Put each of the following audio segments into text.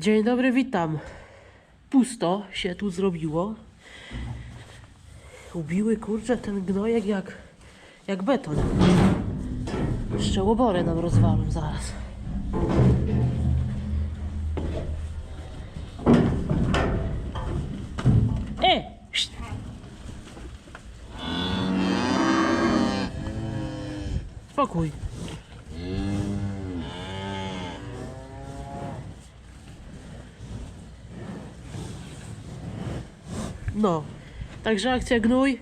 Dzień dobry, witam. Pusto się tu zrobiło. Ubiły kurczę ten gnojek jak, jak beton. Szczełobory nam rozwalą zaraz. E! Szt! Spokój. No, także akcja gnój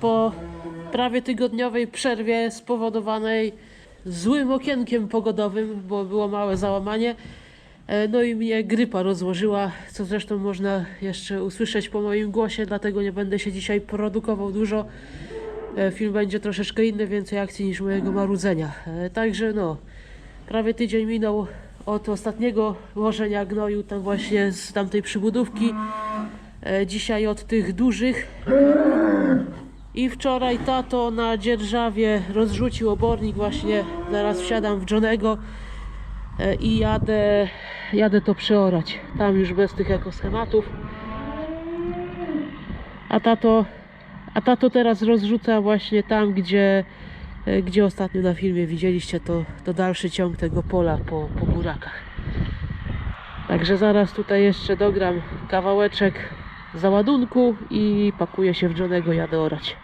po prawie tygodniowej przerwie spowodowanej złym okienkiem pogodowym, bo było małe załamanie. E, No i mnie grypa rozłożyła, co zresztą można jeszcze usłyszeć po moim głosie, dlatego nie będę się dzisiaj produkował dużo. E, Film będzie troszeczkę inny, więcej akcji niż mojego marudzenia. E, Także no, prawie tydzień minął od ostatniego łożenia gnoju tam właśnie z tamtej przybudówki. E, Dzisiaj od tych dużych. I wczoraj tato na dzierżawie rozrzucił obornik właśnie. Zaraz wsiadam w Johnego e, i jadę, jadę to przeorać. Tam już bez tych ekoschematów. A tato, a tato teraz rozrzuca właśnie tam, gdzie, e, gdzie ostatnio na filmie widzieliście to, to dalszy ciąg tego pola po, po burakach. Także zaraz tutaj jeszcze dogram kawałeczek załadunku i pakuję się w Johnego, jadę orać.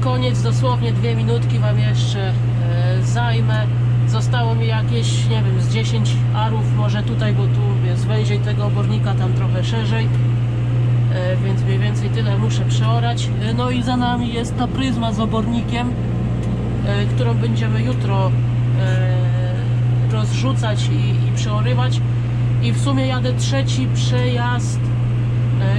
Koniec, dosłownie dwie minutki Wam jeszcze e, zajmę. Zostało mi jakieś, nie wiem, z 10 arów może tutaj, bo tu jest węziej tego obornika, tam trochę szerzej. E, więc mniej więcej tyle muszę przeorać. E, No i za nami jest ta pryzma z obornikiem, którą będziemy jutro rozrzucać i, przeorywać. I w sumie jadę trzeci przejazd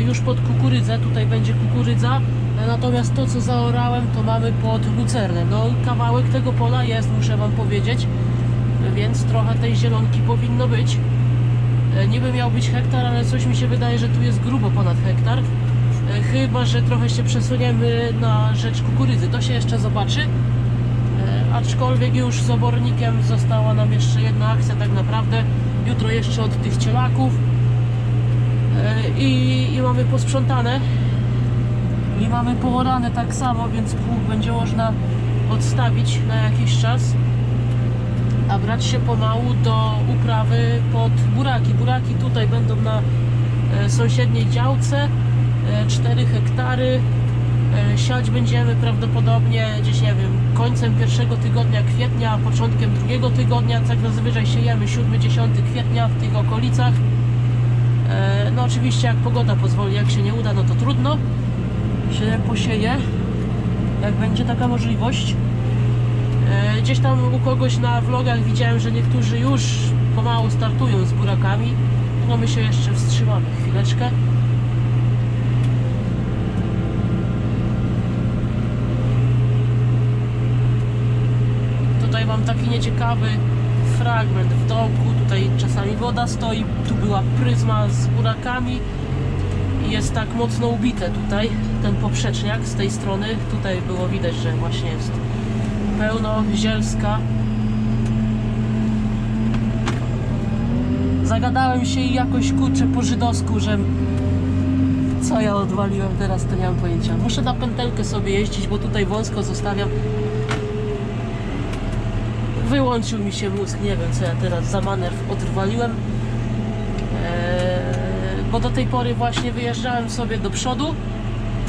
już pod kukurydzę, tutaj będzie kukurydza. E, Natomiast to co zaorałem to mamy pod lucernę. No kawałek tego pola jest, muszę wam powiedzieć. Więc trochę tej zielonki powinno być. E, Niby miał być hektar, ale coś mi się wydaje, że tu jest grubo ponad hektar. E, Chyba, że trochę się przesuniemy na rzecz kukurydzy. To się jeszcze zobaczy. Aczkolwiek już z obornikiem została nam jeszcze jedna akcja tak naprawdę. Jutro jeszcze od tych cielaków. I, i mamy posprzątane. I mamy poorane tak samo, więc pług będzie można odstawić na jakiś czas a brać się pomału do uprawy pod buraki. Buraki tutaj będą na e, sąsiedniej działce, e, 4 hektary. E, Siać będziemy prawdopodobnie gdzieś, nie wiem, końcem pierwszego tygodnia kwietnia, początkiem drugiego tygodnia, tak zazwyczaj siejemy 7-10 kwietnia w tych okolicach. E, No oczywiście jak pogoda pozwoli, jak się nie uda, no to trudno się posieje, jak będzie taka możliwość. E, Gdzieś tam u kogoś na vlogach widziałem, że niektórzy już pomału startują z burakami. No my się jeszcze wstrzymamy chwileczkę. Tutaj mam taki nieciekawy fragment w domku. Tutaj czasami woda stoi. Tu była pryzma z burakami. Jest tak mocno ubite tutaj ten poprzeczniak z tej strony. Tutaj było widać, że właśnie jest pełno zielska. Zagadałem się i jakoś kurczę po żydowsku, że co ja odwaliłem teraz, to nie mam pojęcia. Muszę na pętelkę sobie jeździć, bo tutaj wąsko zostawiam. Wyłączył mi się mózg, nie wiem co ja teraz za manewr odwaliłem. Bo do tej pory właśnie wyjeżdżałem sobie do przodu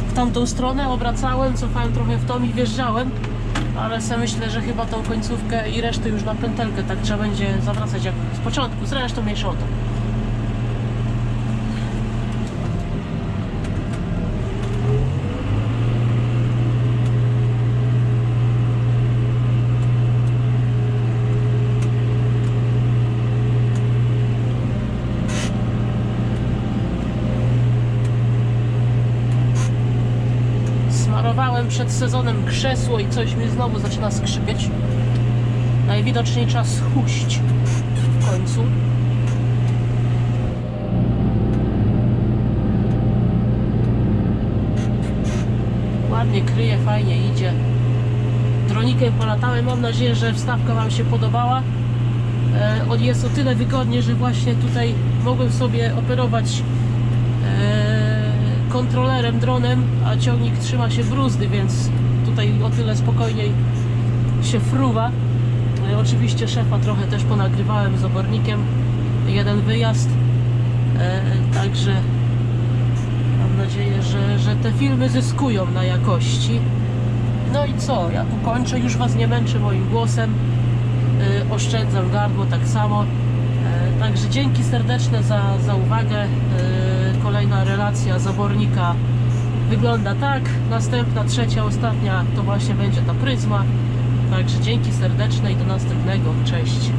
w tamtą stronę, obracałem, cofałem trochę w tą i wjeżdżałem ale sobie myślę, że chyba tą końcówkę i resztę już na pętelkę tak trzeba będzie zawracać jak z początku, zresztą mniejsza o to. Przed sezonem krzesło i coś mi znowu zaczyna skrzypieć. Najwidoczniej czas huść w końcu. Ładnie kryje, fajnie idzie. Dronikiem polatałem. Mam nadzieję, że wstawka Wam się podobała. E, jest o tyle wygodnie, że właśnie tutaj mogłem sobie operować e, kontrolerem, dronem, a ciągnik trzyma się bruzdy, więc tutaj o tyle spokojniej się fruwa. E, Oczywiście szefa trochę też ponagrywałem z obornikiem. Jeden wyjazd. E, także mam nadzieję, że, że te filmy zyskują na jakości. No i co? Ja tu kończę, już Was nie męczę moim głosem. E, oszczędzam gardło tak samo. Także dzięki serdeczne za, za uwagę. Kolejna relacja z obornika wygląda tak. Następna, trzecia, ostatnia to właśnie będzie ta pryzma. Także dzięki serdeczne i do następnego. Cześć.